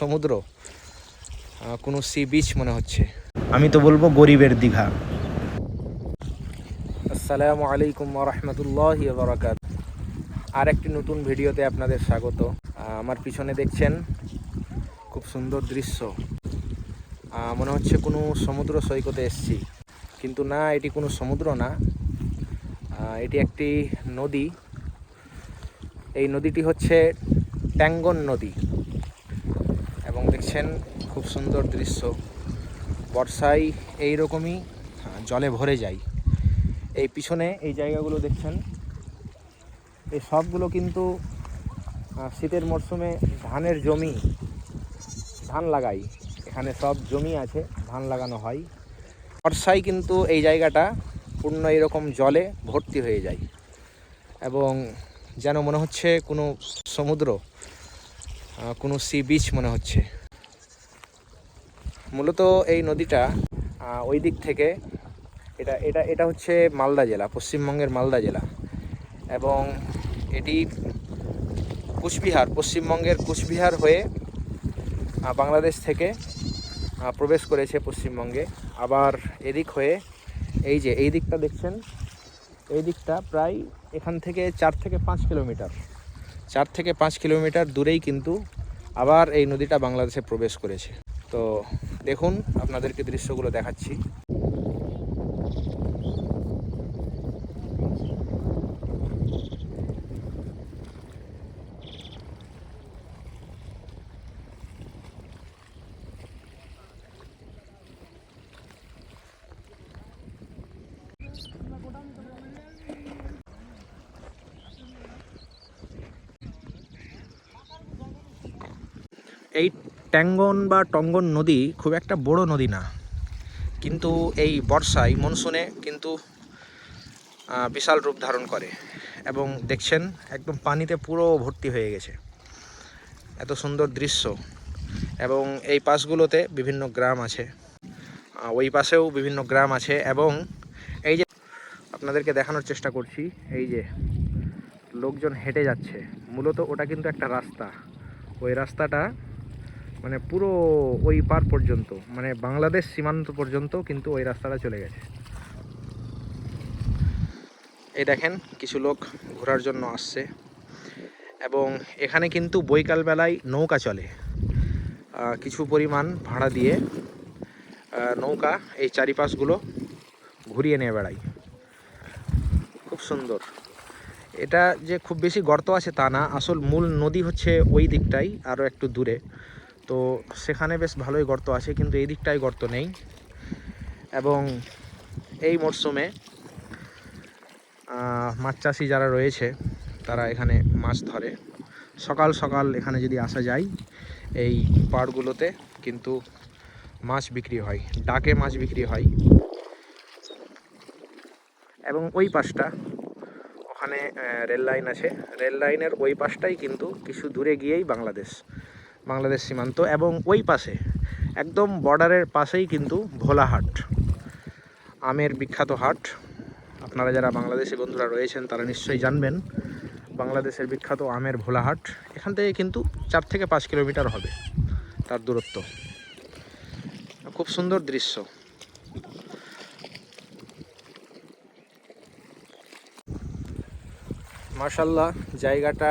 সমুদ্র কোনো sea beach মনে হচ্ছে। আমি তো বলব গরিবের দীঘা। আসসালামু আলাইকুম রহমতুল্লাহ বরাকাত আর একটি নতুন ভিডিওতে আপনাদের স্বাগত। আমার পিছনে দেখছেন খুব সুন্দর দৃশ্য। মনে হচ্ছে কোনো সমুদ্র সৈকতে এসছি। কিন্তু না, এটি কোনো সমুদ্র না। এটি একটি নদী। এই নদীটি হচ্ছে ট্যাঙ্গন নদী। দেখছেন, খুব সুন্দর দৃশ্য। বর্ষায় এই রকমই জলে ভরে যায়। এই পিছনে এই জায়গাগুলো দেখছেন এই সবগুলো কিন্তু শীতের মরশুমে ধানের জমি, ধান লাগাই। এখানে সব জমি আছে, ধান লাগানো হয়। বর্ষায় কিন্তু এই জায়গাটা পূর্ণ এরকম জলে ভর্তি হয়ে যায়। এবং যেন মনে হচ্ছে কোনো সমুদ্র কোনো সি বিচ মনে হচ্ছে। মূলত এই নদীটা ওই দিক থেকে এটা এটা এটা হচ্ছে মালদা জেলা, পশ্চিমবঙ্গের মালদা জেলা। এবং এটি কুচবিহার, পশ্চিমবঙ্গের কুচবিহার হয়ে বাংলাদেশ থেকে প্রবেশ করেছে পশ্চিমবঙ্গে। আবার এদিক হয়ে, এই যে, এই দিকটা দেখছেন, এই দিকটা প্রায় এখান থেকে চার থেকে পাঁচ কিলোমিটার। চার থেকে পাঁচ কিলোমিটার দূরেই কিন্তু আবার এই নদীটা বাংলাদেশে প্রবেশ করেছে। তো দেখুন আপনাদেরকে দৃশ্যগুলো দেখাচ্ছি। এই ট্যাঙ্গন বা টঙ্গন নদী খুব একটা বড় নদী না। কিন্তু এই বর্ষায় মনসুনে কিন্তু বিশাল রূপ ধারণ করে এবং দেখছেন একদম পানিতে পুরো ভর্তি হয়ে গেছে। এত সুন্দর দৃশ্য এবং এই পাশগুলোতে বিভিন্ন গ্রাম আছে। ওই পাশেও বিভিন্ন গ্রাম আছে এবং এই যে আপনাদেরকে দেখানোর চেষ্টা করছি, এই যে লোকজন হেঁটে যাচ্ছে। মূলত ওটা কিন্তু একটা রাস্তা। ওই রাস্তাটা মানে পুরো ওই পার পর্যন্ত মানে বাংলাদেশ সীমান্ত পর্যন্ত কিন্তু ওই রাস্তাটা চলে গেছে। এই দেখেন, কিছু লোক ঘোরার জন্য আসছে। এবং এখানে কিন্তু বৈকাল বেলায় নৌকা চলে। কিছু পরিমাণ ভাড়া দিয়ে নৌকা এই চারিপাশগুলো ঘুরিয়ে নিয়ে বেড়ায়। খুব সুন্দর। এটা যে খুব বেশি গর্ত আছে তা না, আসল মূল নদী হচ্ছে ওই দিকটাই আরও একটু দূরে। তো সেখানে বেশ ভালোই গর্ত আছে, কিন্তু এই দিকটায় গর্ত নেই। এবং এই মরশুমে মাছ চাষি যারা রয়েছে, তারা এখানে মাছ ধরে। সকাল সকাল এখানে যদি আসা যায়, এই পাড়গুলোতে কিন্তু মাছ বিক্রি হয়, ডাকে মাছ বিক্রি হয়। এবং ওই পাশটা, ওখানে রেল লাইন আছে। রেল লাইনের ওই পাশটাই কিন্তু কিছু দূরে গিয়েই বাংলাদেশ। বাংলাদেশ সীমান্ত এবং ওই পাশে, একদম বর্ডারের পাশেই কিন্তু ভোলাহাট আমের বিখ্যাত হাট। আপনারা যারা বাংলাদেশি বন্ধুরা রয়েছেন, তারা নিশ্চয়ই জানবেন, বাংলাদেশের বিখ্যাত আমের ভোলাহাট এখান থেকে কিন্তু চার থেকে পাঁচ কিলোমিটার হবে তার দূরত্ব। খুব সুন্দর দৃশ্য। মার্শাল্লাহ জায়গাটা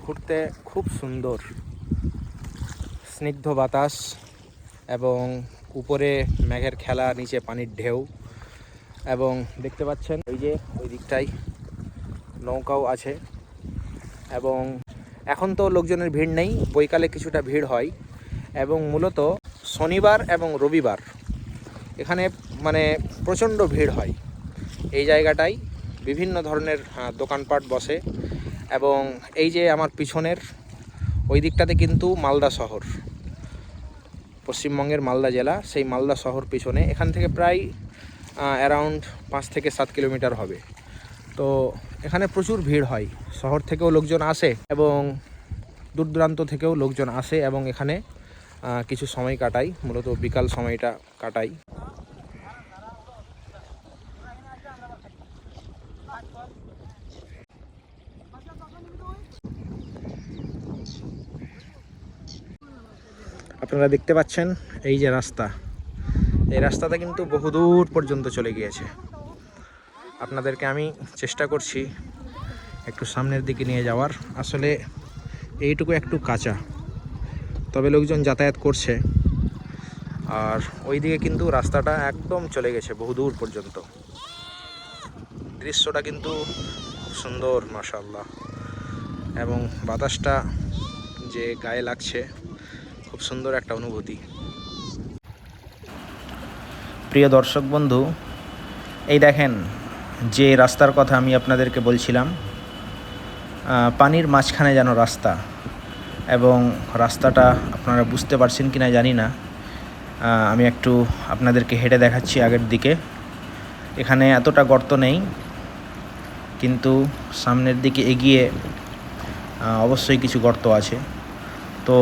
ঘুরতে খুব সুন্দর। স্নিগ্ধ বাতাস এবং উপরে মেঘের খেলা, নিচে পানির ঢেউ এবং দেখতে পাচ্ছেন ওই যে ওই দিকটাই নৌকাও আছে এবং এখন তো লোকজনের ভিড় নেই, বৈকালে কিছুটা ভিড় হয় এবং মূলত শনিবার এবং রবিবার এখানে মানে প্রচণ্ড ভিড় হয়। এই জায়গাটায় বিভিন্ন ধরনের দোকানপাট বসে এবং এই যে আমার পিছনের ওই দিকটাতে কিন্তু মালদা শহর। পশ্চিমবঙ্গের মালদা জেলা, সেই মালদা শহর পিছনে। এখান থেকে প্রায় অ্যারাউন্ড পাঁচ থেকে সাত কিলোমিটার হবে। তো এখানে প্রচুর ভিড় হয়। শহর থেকেও লোকজন আসে এবং দূর দূরান্ত থেকেও লোকজন আসে এবং এখানে কিছু সময় কাটাই। মূলত বিকাল সময়টা কাটাই। আপনারা দেখতে পাচ্ছেন এই যে রাস্তা। এই রাস্তাটা কিন্তু বহুদূর পর্যন্ত চলে গিয়েছে। আপনাদেরকে আমি চেষ্টা করছি একটু সামনের দিকে নিয়ে যাওয়ার। আসলে এইটুকু একটু কাঁচা। তবে লোকজন যাতায়াত করছে। আর ওই দিকে কিন্তু রাস্তাটা একদম চলে গেছে বহুদূর পর্যন্ত। দৃশ্যটা কিন্তু সুন্দর মাশাল্লাহ এবং বাতাসটা যে গায়ে লাগছে। খুব সুন্দর একটা অনুভূতি। প্রিয় দর্শক বন্ধু, এই দেখেন যে রাস্তার কথা আমি আপনাদেরকে বলছিলাম পানির মাঝখানে যেন রাস্তা এবং রাস্তাটা আপনারা বুঝতে পারছেন কি না জানি না। আমি একটু আপনাদেরকে হেঁটে দেখাচ্ছি আগের দিকে। এখানে এতটা গর্ত নেই, কিন্তু সামনের দিকে এগিয়ে অবশ্যই কিছু গর্ত আছে। তো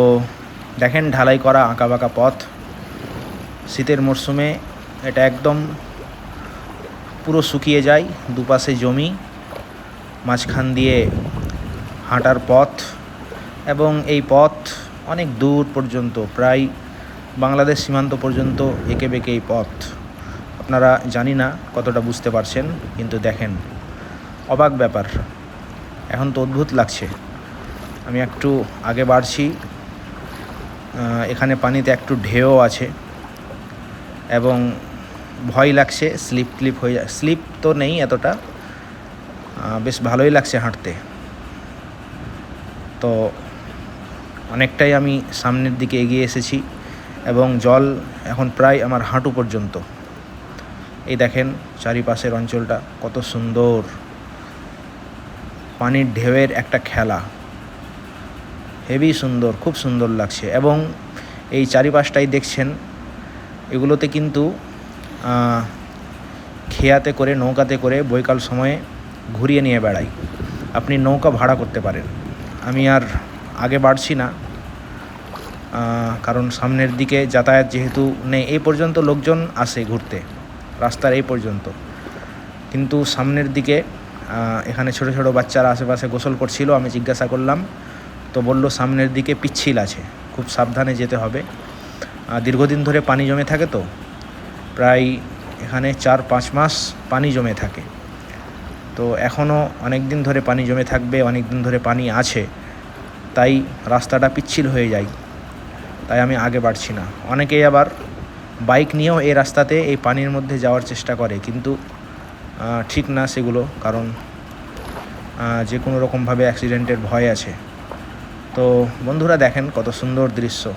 দেখেন ঢালাই করা আঁকাবাঁকা পথ। শীতের মরশুমে এটা একদম পুরো শুকিয়ে যায়, দুপাশে জমি, মাঝখান দিয়ে হাঁটার পথ এবং এই পথ অনেক দূর পর্যন্ত, প্রায় বাংলাদেশ সীমান্ত পর্যন্ত এঁকে বেঁকে এই পথ। আপনারা জানি না কতটা বুঝতে পারছেন, কিন্তু দেখেন, অবাক ব্যাপার। এখন তো অদ্ভুত লাগছে। আমি একটু আগে বাড়ছি এখানে পানিতে একটু ঢেউ আছে এবং ভয় লাগছে, স্লিপ ক্লিপ হয়ে যায়। স্লিপ তো নেই এতটা বেশ ভালোই লাগছে হাঁটতে। তো অনেকটাই আমি সামনের দিকে এগিয়ে এসেছি এবং জল এখন প্রায় আমার হাঁটু পর্যন্ত। এই দেখেন চারিপাশের অঞ্চলটা কত সুন্দর। পানির ঢেউয়ের একটা খেলা। হেভি সুন্দর, খুব সুন্দর লাগছে। এবং এই চারিপাশটাই দেখছেন, এগুলোতে কিন্তু খেয়াতে করে, নৌকাতে করে বৈকাল সময়ে ঘুরিয়ে নিয়ে বেড়াই। আপনি নৌকা ভাড়া করতে পারেন। আমি আর আগে বাড়ছি না কারণ সামনের দিকে যাতায়াত যেহেতু নেই, এই পর্যন্ত লোকজন আসে ঘুরতে, রাস্তার এই পর্যন্ত। কিন্তু সামনের দিকে এখানে ছোট ছোট বাচ্চারা আশেপাশে গোসল করছিল, আমি জিজ্ঞাসা করলাম তো বলল সামনের দিকে পিচ্ছিল আছে। খুব সাবধানে যেতে হবে। দীর্ঘদিন ধরে পানি জমে থাকে তো, প্রায় এখানে চার পাঁচ মাস পানি জমে থাকে। তো এখনও অনেক দিন ধরে পানি জমে থাকবে, অনেক দিন ধরে পানি আছে। তাই রাস্তাটা পিচ্ছিল হয়ে যায়। তাই আমি আগে বাড়ছি না। অনেকেই আবার বাইক নিয়েও এই রাস্তাতে এই পানির মধ্যে যাওয়ার চেষ্টা করে। কিন্তু ঠিক না সেগুলো। কারণ যে কোনো রকমভাবে অ্যাক্সিডেন্টের ভয় আছে। তো বন্ধুরা দেখেন কত সুন্দর দৃশ্য।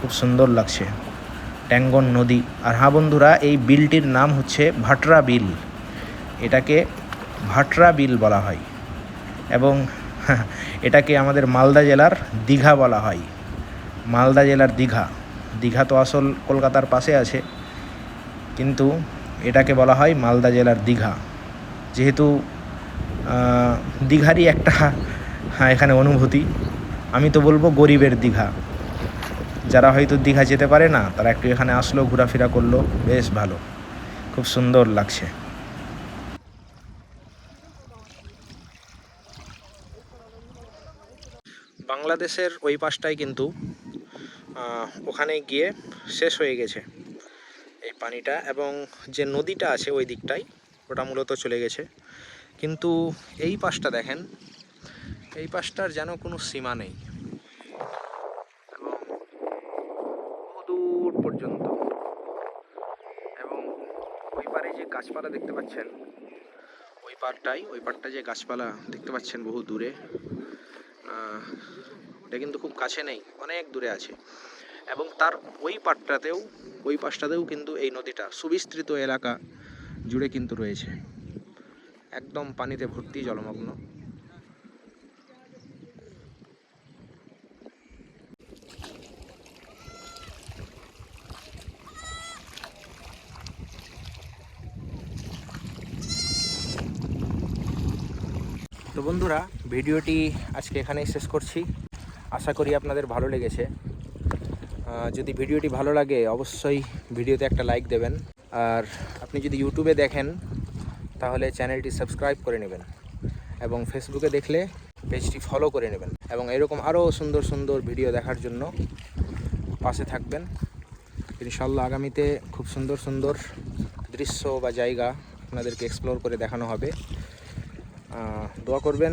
খুব সুন্দর লাগছে। ট্যাঙ্গন নদী। আর হ্যাঁ বন্ধুরা, এই বিলটির নাম হচ্ছে ভাটরা বিল। এটাকে ভাটরা বিল বলা হয়। এবং এটাকে আমাদের মালদা জেলার দীঘা বলা হয়। মালদা জেলার দীঘা। দীঘা তো আসল কলকাতার পাশে আছে। কিন্তু এটাকে বলা হয় মালদা জেলার দীঘা। যেহেতু দীঘারই একটা হ্যাঁ এখানে অনুভূতি। আমি তো বলব গরিবের দীঘা। যারা হয়তো দীঘা যেতে পারে না, তারা একটু এখানে আসলো, ঘোরাফেরা করল, বেশ ভালো। খুব সুন্দর লাগছে। বাংলাদেশের ওই পাশটাই কিন্তু ওখানে গিয়ে শেষ হয়ে গেছে এই পানিটা এবং যে নদীটা আছে ওই দিকটাই, ওটা মূলত চলে গেছে। কিন্তু এই পাশটা দেখেন এই পাশটার যেন কোনো সীমা নেই। এবং দূর পর্যন্ত। এবং ওই পারে যে গাছপালা দেখতে পাচ্ছেন, ওই পারটাই ওই পারটা যে গাছপালা দেখতে পাচ্ছেন বহু দূরে এটা কিন্তু খুব কাছে নেই, অনেক দূরে আছে। এবং তার ওই পাটটাতেও ওই পাশটাতেও কিন্তু এই নদীটা, সুবিস্তৃত এলাকা জুড়ে কিন্তু রয়েছে। একদম পানিতে ভর্তি জলমগ্ন তো বন্ধুরা ভিডিওটি আজকে এখানেই শেষ করছি। আশা করি আপনাদের ভালো লেগেছে। যদি ভিডিওটি ভালো লাগে, অবশ্যই ভিডিওতে একটা লাইক দেবেন। আর আপনি যদি ইউটিউবে দেখেন, তাহলে চ্যানেলটি সাবস্ক্রাইব করে নেবেন এবং ফেসবুকে দেখলে পেজটি ফলো করে নেবেন এবং এরকম আরও সুন্দর সুন্দর ভিডিও দেখার জন্য পাশে থাকবেন। ইনশাল্লাহ আগামীতে খুব সুন্দর সুন্দর দৃশ্য বা জায়গা আপনাদেরকে এক্সপ্লোর করে দেখানো হবে। দোয়া করবেন।